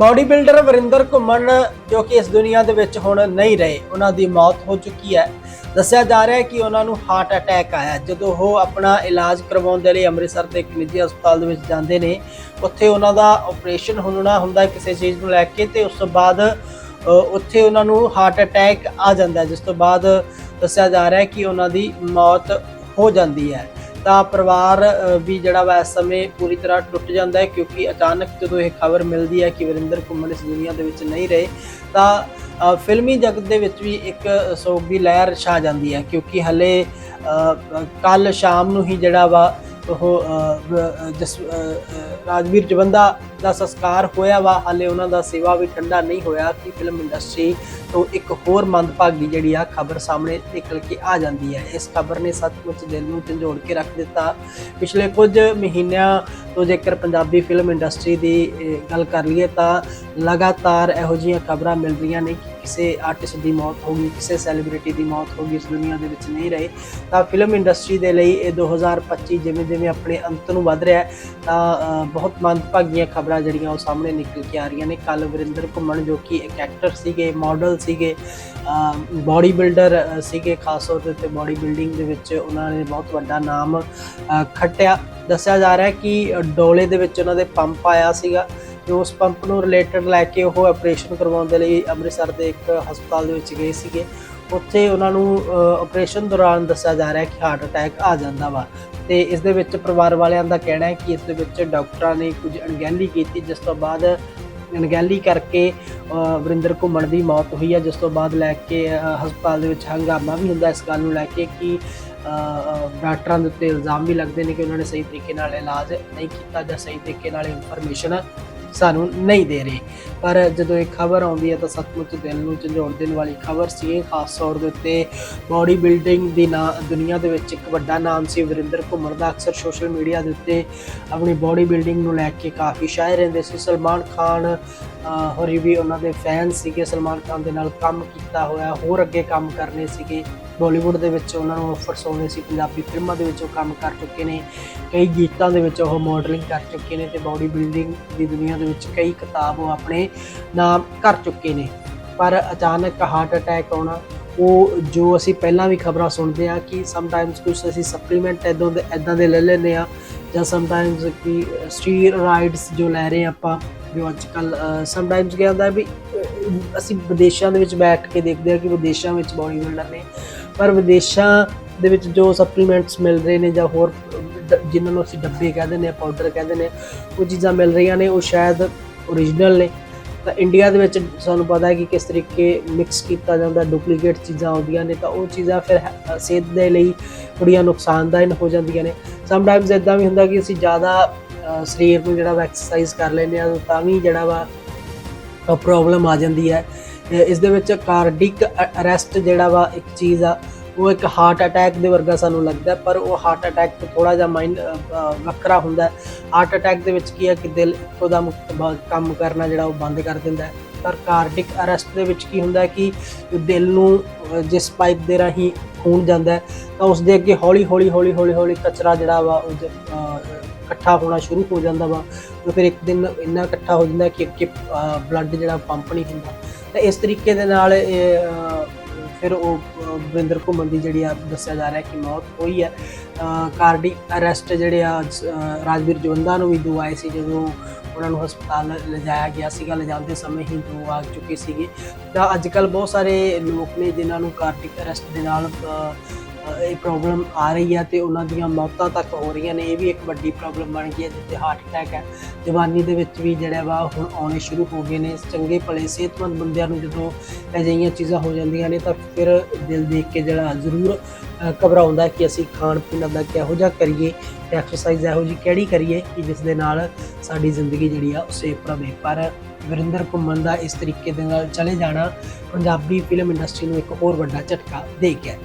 Body builder Varinder ਘੁੰਮਣ, ਜੋ ਕਿ ਇਸ ਦੁਨੀਆ ਦੇ ਵਿੱਚ ਹੁਣ ਨਹੀਂ ਰਹੇ, ਉਹਨਾਂ ਦੀ ਮੌਤ ਹੋ ਚੁੱਕੀ ਹੈ। ਦੱਸਿਆ ਜਾ ਰਿਹਾ ਹੈ ਕਿ ਉਹਨਾਂ ਨੂੰ ਹਾਰਟ ਅਟੈਕ ਆਇਆ। ਜਦੋਂ ਉਹ ਆਪਣਾ ਇਲਾਜ ਕਰਵਾਉਣ ਦੇ ਲਈ ਅੰਮ੍ਰਿਤਸਰ ਦੇ ਇੱਕ ਨਿੱਜੀ ਹਸਪਤਾਲ ਦੇ ਵਿੱਚ ਜਾਂਦੇ ਨੇ, ਉੱਥੇ ਉਹਨਾਂ ਦਾ ਆਪਰੇਸ਼ਨ ਹੋਣਾ ਹੁੰਦਾ ਕਿਸੇ ਚੀਜ਼ ਨੂੰ ਲੈ ਕੇ ਤੇ ਉਸ ਤੋਂ ਬਾਅਦ ਉੱਥੇ ਉਹਨਾਂ ਨੂੰ ਹਾਰਟ ਅਟੈਕ ਆ ਜਾਂਦਾ ਜਿਸ ਤੋਂ ਬਾਅਦ ਦੱਸਿਆ ਜਾ ਰਿਹਾ ਹੈ ਕਿ ਉਹਨਾਂ ਦੀ ਮੌਤ ਹੋ ਜਾਂਦੀ ਹੈ। ਤਾਂ ਪਰਿਵਾਰ ਵੀ ਜਿਹੜਾ ਵਾ ਇਸ ਸਮੇਂ ਪੂਰੀ ਤਰ੍ਹਾਂ ਟੁੱਟ ਜਾਂਦਾ ਹੈ ਕਿਉਂਕਿ ਅਚਾਨਕ ਜਦੋਂ ਇਹ ਖਬਰ ਮਿਲਦੀ ਹੈ ਕਿ ਵਰਿੰਦਰ ਘੁੰਮਣ ਇਸ ਦੁਨੀਆ ਦੇ ਵਿੱਚ ਨਹੀਂ ਰਹੇ, ਤਾਂ ਫਿਲਮੀ ਜਗਤ ਦੇ ਵਿੱਚ ਵੀ ਇੱਕ ਸੋਗ ਦੀ ਲਹਿਰ ਛਾ ਜਾਂਦੀ ਹੈ ਕਿਉਂਕਿ ਹਲੇ ਕੱਲ ਸ਼ਾਮ ਨੂੰ ਹੀ ਜਿਹੜਾ ਵਾ ਉਹ ਜਸ ਰਾਜਵੀਰ ਜਵੰਦਾ ਦਾ ਸੰਸਕਾਰ ਹੋਇਆ ਵਾ। ਹਾਲੇ ਉਹਨਾਂ ਦਾ ਸੇਵਾ ਵੀ ਠੰਡਾ ਨਹੀਂ ਹੋਇਆ ਕਿ ਫਿਲਮ ਇੰਡਸਟਰੀ ਤੋਂ ਇੱਕ ਹੋਰ ਮੰਦਭਾਗੀ ਜਿਹੜੀ ਆ ਖਬਰ ਸਾਹਮਣੇ ਨਿਕਲ ਕੇ ਆ ਜਾਂਦੀ ਹੈ। ਇਸ ਖਬਰ ਨੇ ਸੱਚਮੁੱਚ ਦਿਲ ਨੂੰ ਝੰਜੋੜ ਕੇ ਰੱਖ ਦਿੱਤਾ। ਪਿਛਲੇ ਕੁਝ ਮਹੀਨਿਆਂ ਤੋਂ ਜੇਕਰ ਪੰਜਾਬੀ ਫਿਲਮ ਇੰਡਸਟਰੀ ਦੀ ਗੱਲ ਕਰ ਲਈਏ ਤਾਂ ਲਗਾਤਾਰ ਇਹੋ ਜਿਹੀਆਂ ਖਬਰਾਂ ਮਿਲ ਰਹੀਆਂ ਨੇ ਕਿਸੇ ਆਰਟਿਸਟ ਦੀ ਮੌਤ ਹੋ ਗਈ, ਕਿਸੇ ਸੈਲੀਬ੍ਰਿਟੀ ਦੀ ਮੌਤ ਹੋ ਗਈ, ਇਸ ਦੁਨੀਆ ਦੇ ਵਿੱਚ ਨਹੀਂ ਰਹੇ, ਤਾਂ ਫਿਲਮ ਇੰਡਸਟਰੀ ਦੇ ਲਈ ਇਹ 2025 ਜਿਵੇਂ ਜਿਵੇਂ ਆਪਣੇ ਅੰਤ ਨੂੰ ਵੱਧ ਰਿਹਾ ਤਾਂ ਬਹੁਤ ਮੰਦਭਾਗੀਆਂ ਖਬਰਾਂ ਜਿਹੜੀਆਂ ਉਹ ਸਾਹਮਣੇ ਨਿਕਲ ਕੇ ਆ ਰਹੀਆਂ ਨੇ। ਕੱਲ ਵਰਿੰਦਰ ਘੁੰਮਣ ਜੋ ਕਿ ਇੱਕ ਐਕਟਰ ਸੀਗੇ ਮਾਡਲ ਸੀਗੇ ਬਾਡੀ ਬਿਲਡਰ ਸੀਗੇ, ਖਾਸ ਤੌਰ ਤੇ ਬਾਡੀ ਬਿਲਡਿੰਗ ਦੇ ਵਿੱਚ ਉਹਨਾਂ ਨੇ ਬਹੁਤ ਵੱਡਾ ਨਾਮ ਖੱਟਿਆ। ਦੱਸਿਆ ਜਾ ਰਿਹਾ ਹੈ ਕਿ ਡੋਲੇ ਦੇ ਵਿੱਚ ਉਹਨਾਂ ਦੇ ਪੰਪ ਆਇਆ ਸੀਗਾ। ਤੇ ਉਸ ਪੰਪ ਨੂੰ ਰਿਲੇਟਡ ਲੈ ਕੇ ਉਹ ਆਪਰੇਸ਼ਨ ਕਰਵਾਉਣ ਦੇ ਲਈ ਅੰਮ੍ਰਿਤਸਰ ਦੇ ਇੱਕ ਹਸਪਤਾਲ ਦੇ ਵਿੱਚ ਗਏ ਸੀਗੇ। ਉੱਥੇ ਉਹਨਾਂ ਨੂੰ ਆਪਰੇਸ਼ਨ ਦੌਰਾਨ ਦੱਸਿਆ ਜਾ ਰਿਹਾ ਕਿ ਹਾਰਟ ਅਟੈਕ ਆ ਜਾਂਦਾ ਵਾ। ਤੇ ਇਸ ਦੇ ਵਿੱਚ ਪਰਿਵਾਰ ਵਾਲਿਆਂ ਦਾ ਕਹਿਣਾ ਹੈ ਕਿ ਇਸ ਦੇ ਵਿੱਚ ਡਾਕਟਰਾਂ ਨੇ ਕੁਝ ਅਣਗਹਿਲੀ ਕੀਤੀ, ਜਿਸ ਤੋਂ ਬਾਅਦ ਅਣਗਹਿਲੀ ਕਰਕੇ ਵਰਿੰਦਰ ਘੁੰਮਣ ਦੀ ਮੌਤ ਹੋਈ ਹੈ ਜਿਸ ਤੋਂ ਬਾਅਦ ਲੈ ਕੇ ਹਸਪਤਾਲ ਦੇ ਵਿੱਚ ਹੰਗਾਮਾ ਵੀ ਹੁੰਦਾ। ਇਸ ਗੱਲ ਨੂੰ ਲੈ ਕੇ ਕਿ ਡਾਕਟਰਾਂ ਦੇ ਉੱਤੇ ਇਲਜ਼ਾਮ ਵੀ ਲੱਗਦੇ ਨੇ ਕਿ ਉਹਨਾਂ ਨੇ ਸਹੀ ਤਰੀਕੇ ਨਾਲ ਇਲਾਜ ਨਹੀਂ ਕੀਤਾ ਜਾਂ ਸਹੀ ਤਰੀਕੇ ਨਾਲ ਇਨਫੋਰਮੇਸ਼ਨ ਸਾਨੂੰ ਨਹੀਂ ਦੇ ਰਹੇ। ਪਰ ਜਦੋਂ ਇਹ ਖਬਰ ਆਉਂਦੀ ਹੈ ਤਾਂ ਸੱਚਮੁੱਚ ਦਿਲ ਨੂੰ ਝੰਜੋੜ ਦੇਣ ਵਾਲੀ ਖਬਰ ਸੀ ਇਹ, ਖਾਸ ਤੌਰ ਦੇ ਉੱਤੇ ਬਾਡੀ ਬਿਲਡਿੰਗ ਦੀ ਨਾ, ਦੁਨੀਆ ਦੇ ਵਿੱਚ ਇੱਕ ਵੱਡਾ ਨਾਮ ਸੀ ਵਰਿੰਦਰ ਘੁੰਮਰ ਦਾ। ਅਕਸਰ ਸੋਸ਼ਲ ਮੀਡੀਆ ਦੇ ਉੱਤੇ ਆਪਣੀ ਬਾਡੀ ਬਿਲਡਿੰਗ ਨੂੰ ਲੈ ਕੇ ਕਾਫੀ ਸ਼ਾਇਰ ਰਹਿੰਦੇ ਸੀ। ਸਲਮਾਨ ਖਾਨ ਹੋਰੀ ਵੀ ਉਹਨਾਂ ਦੇ ਫੈਨ ਸੀਗੇ। ਸਲਮਾਨ ਖਾਨ ਦੇ ਨਾਲ ਕੰਮ ਕੀਤਾ ਹੋਇਆ, ਹੋਰ ਅੱਗੇ ਕੰਮ ਕਰਨੇ ਸੀਗੇ। ਬਾਲੀਵੁੱਡ ਦੇ ਵਿੱਚ ਉਹਨਾਂ ਨੂੰ ਆਫਰਸ ਆਉਂਦੇ ਸੀ, ਪੰਜਾਬੀ ਫਿਲਮਾਂ ਦੇ ਵਿੱਚ ਉਹ ਕੰਮ ਕਰ ਚੁੱਕੇ ਨੇ, ਕਈ ਗੀਤਾਂ ਦੇ ਵਿੱਚ ਉਹ ਮਾਡਲਿੰਗ ਕਰ ਚੁੱਕੇ ਨੇ ਤੇ ਬਾਡੀ ਬਿਲਡਿੰਗ ਦੀ ਦੁਨੀਆ ਦੇ ਵਿੱਚ ਕਈ ਕਿਤਾਬ ਉਹ ਆਪਣੇ ਨਾਮ ਕਰ ਚੁੱਕੇ ਨੇ। ਪਰ ਅਚਾਨਕ ਹਾਰਟ ਅਟੈਕ ਆਉਣਾ, ਉਹ ਜੋ ਅਸੀਂ ਪਹਿਲਾਂ ਵੀ ਖਬਰਾਂ ਸੁਣਦੇ ਆ ਕਿ ਸਮਟਾਈਮਸ ਕੁਝ ਅਸੀਂ ਸਪਲੀਮੈਂਟ ਇਦਾਂ ਦੇ ਇਦਾਂ ਦੇ ਲੈ ਲੈਂਦੇ ਆ ਜਾਂ ਸਮਟਾਈਮਸ ਕਿ ਸਟੀਰੋਇਡਸ ਜੋ ਲੈ ਰਹੇ ਆਪਾਂ, ਜੋ ਅੱਜ ਕੱਲ ਸਮਟਾਈਮਸ ਕੀ ਹੁੰਦਾ ਵੀ ਅਸੀਂ ਵਿਦੇਸ਼ਾਂ ਦੇ ਵਿੱਚ ਬੈਠ ਕੇ ਦੇਖਦੇ ਆ ਕਿ ਵਿਦੇਸ਼ਾਂ ਵਿੱਚ ਬੋਡੀ ਬਿਲਡਰ ਨੇ ਪਰ ਵਿਦੇਸ਼ਾਂ ਦੇ ਵਿੱਚ ਜੋ ਸਪਲੀਮੈਂਟਸ ਮਿਲ ਰਹੇ ਨੇ ਜਾਂ ਹੋਰ, ਡ- ਜਿਨ੍ਹਾਂ ਨੂੰ ਅਸੀਂ ਡੱਬੇ ਕਹਿੰਦੇ ਨੇ ਪਾਊਡਰ ਕਹਿੰਦੇ ਨੇ, ਉਹ ਚੀਜ਼ਾਂ ਮਿਲ ਰਹੀਆਂ ਨੇ, ਉਹ ਸ਼ਾਇਦ ਓਰੀਜਨਲ ਨੇ। ਤਾਂ ਇੰਡੀਆ ਦੇ ਵਿੱਚ ਸਾਨੂੰ ਪਤਾ ਹੈ ਕਿ ਕਿਸ ਤਰੀਕੇ ਮਿਕਸ ਕੀਤਾ ਜਾਂਦਾ ਡੁਪਲੀਕੇਟ ਚੀਜ਼ਾਂ ਆਉਂਦੀਆਂ ਨੇ, ਤਾਂ ਉਹ ਚੀਜ਼ਾਂ ਫਿਰ ਹੈ- ਸਿਹਤ ਦੇ ਲਈ ਬੜੀਆਂ ਨੁਕਸਾਨਦਾਇਕ ਹੋ ਜਾਂਦੀਆਂ ਨੇ। ਸਮਟਾਈਮਸ ਇਦਾਂ ਵੀ ਹੁੰਦਾ ਕਿ ਅਸੀਂ ਜ਼ਿਆਦਾ ਸਰੀਰ ਨੂੰ ਜਿਹੜਾ ਵਾ ਐਕਸਰਸਾਈਜ਼ ਕਰ ਲੈਂਦੇ ਆ ਤਾਂ ਵੀ ਜਿਹੜਾ ਵਾ ਪ੍ਰੋਬਲਮ ਆ ਜਾਂਦੀ ਹੈ। ਇਸ ਦੇ ਵਿੱਚ ਕਾਰਡਿਕ ਅਰੈਸਟ ਜਿਹੜਾ ਵਾ ਇੱਕ ਚੀਜ਼ ਆ, ਉਹ ਇੱਕ ਹਾਰਟ ਅਟੈਕ ਦੇ ਵਰਗਾ ਸਾਨੂੰ ਲੱਗਦਾ, ਪਰ ਉਹ ਹਾਰਟ ਅਟੈਕ ਤੋਂ ਥੋੜਾ ਜਿਹਾ ਮਾਈਂਡ ਵੱਖਰਾ ਹੁੰਦਾ ਹਾਰਟ ਅਟੈਕ ਦੇ ਵਿੱਚ ਕੀ ਹੈ ਕਿ ਦਿਲ ਇੱਕੋਦਮ ਬ- ਕੰਮ ਕਰਨਾ ਜਿਹੜਾ ਉਹ ਬੰਦ ਕਰ ਦਿੰਦਾ ਹੈ। ਪਰ ਕਾਰਡਿਕ ਅਰੈਸਟ ਦੇ ਵਿੱਚ ਕੀ ਹੁੰਦਾ ਕਿ ਦਿਲ ਨੂੰ ਜਿਸ ਪਾਈਪ ਦੇ ਰਾਹੀਂ ਖੂਨ ਜਾਂਦਾ ਹੈ, ਤਾਂ ਉਸ ਦੇ ਅੱਗੇ ਹੌਲੀ ਹੌਲੀ ਹੌਲੀ ਹੌਲੀ ਹੌਲੀ ਕਚਰਾ ਜਿਹੜਾ ਵਾ ਉਹ ਇਕੱਠਾ ਹੋਣਾ ਸ਼ੁਰੂ ਹੋ ਜਾਂਦਾ ਵਾ। ਤੇ ਫਿਰ ਇੱਕ ਦਿਨ ਇੰਨਾ ਇਕੱਠਾ ਹੋ ਜਾਂਦਾ ਕਿ ਅੱਗੇ ਬਲੱਡ ਜਿਹੜਾ ਪੰਪ ਨਹੀਂ ਹੁੰਦਾ। ਤਾਂ ਇਸ ਤਰੀਕੇ ਦੇ ਨਾਲ ਇਹ ਫਿਰ ਉਹ ਅ, ਘੁੰਮਣ ਦੀ ਜਿਹੜੀ ਆ ਦੱਸਿਆ ਜਾ ਰਿਹਾ ਕਿ ਮੌਤ ਹੋਈ ਹੈ ਕਾਰਡਿਕ ਅਰੈਸਟ ਜਿਹੜੇ ਆ ਰਾਜਵੀਰ ਜਵੰਦਾ ਨੂੰ ਵੀ ਦੋ ਆਏ ਸੀ ਜਦੋਂ ਉਹਨਾਂ ਨੂੰ ਹਸਪਤਾਲ ਲਿਜਾਇਆ ਗਿਆ ਸੀਗਾ। ਲਿਜਾਉਂਦੇ ਸਮੇਂ ਹੀ ਦੋ ਆ ਚੁੱਕੇ ਸੀਗੇ। ਤਾਂ ਅੱਜ ਕੱਲ ਬਹੁਤ ਸਾਰੇ ਲੋਕ ਨੇ ਜਿਨ੍ਹਾਂ ਨੂੰ ਕਾਰਡਿਕ ਅਰੈਸਟ ਦੇ ਨਾਲ ਇਹ ਪ੍ਰੋਬਲਮ ਆ ਰਹੀ ਹੈ ਤੇ ਉਹਨਾਂ ਦੀਆਂ ਮੌਤਾਂ ਤੱਕ ਹੋ ਰਹੀਆਂ ਨੇ। ਇਹ ਵੀ ਇੱਕ ਵੱਡੀ ਪ੍ਰੋਬਲਮ ਬਣ ਗਈ ਹੈ, ਜਿੱਥੇ ਹਾਰਟ ਅਟੈਕ ਹੈ। ਜਵਾਨੀ ਦੇ ਵਿੱਚ ਵੀ ਜਿਹੜਾ ਵਾ, ਹੁਣ ਆਉਣੇ ਸ਼ੁਰੂ ਹੋ ਗਏ ਨੇ। ਚੰਗੇ ਭਲੇ, ਸਿਹਤਮੰਦ ਬੰਦਿਆਂ ਨੂੰ ਜਦੋਂ ਅਜਿਹੀਆਂ ਚੀਜ਼ਾਂ ਹੋ ਜਾਂਦੀਆਂ ਨੇ, ਤਾਂ ਫਿਰ ਦਿਲ ਦੇਖ ਕੇ ਜਿਹੜਾ ਜ਼ਰੂਰ ਘਬਰਾਉਂਦਾ ਕਿ ਅਸੀਂ ਖਾਣ ਪੀਣ ਦਾ ਕਿਹੋ ਜਿਹਾ ਕਰੀਏ ਤੇ ਐਕਸਰਸਾਈਜ਼ ਇਹੋ ਜਿਹੀ ਕਿਹੜੀ ਕਰੀਏ ਕਿ ਜਿਸ ਦੇ ਨਾਲ ਸਾਡੀ ਜ਼ਿੰਦਗੀ ਜਿਹੜੀ ਆ ਉਹ ਸੇਫ ਰਵੇ ਪਰ ਵਰਿੰਦਰ ਘੁੰਮਣ ਦਾ ਇਸ ਤਰੀਕੇ ਦੇ ਨਾਲ ਚਲੇ ਜਾਣਾ, ਪੰਜਾਬੀ ਫਿਲਮ ਇੰਡਸਟਰੀ ਨੂੰ ਇੱਕ ਹੋਰ ਵੱਡਾ ਝਟਕਾ ਦੇ ਗਿਆ ਹੈ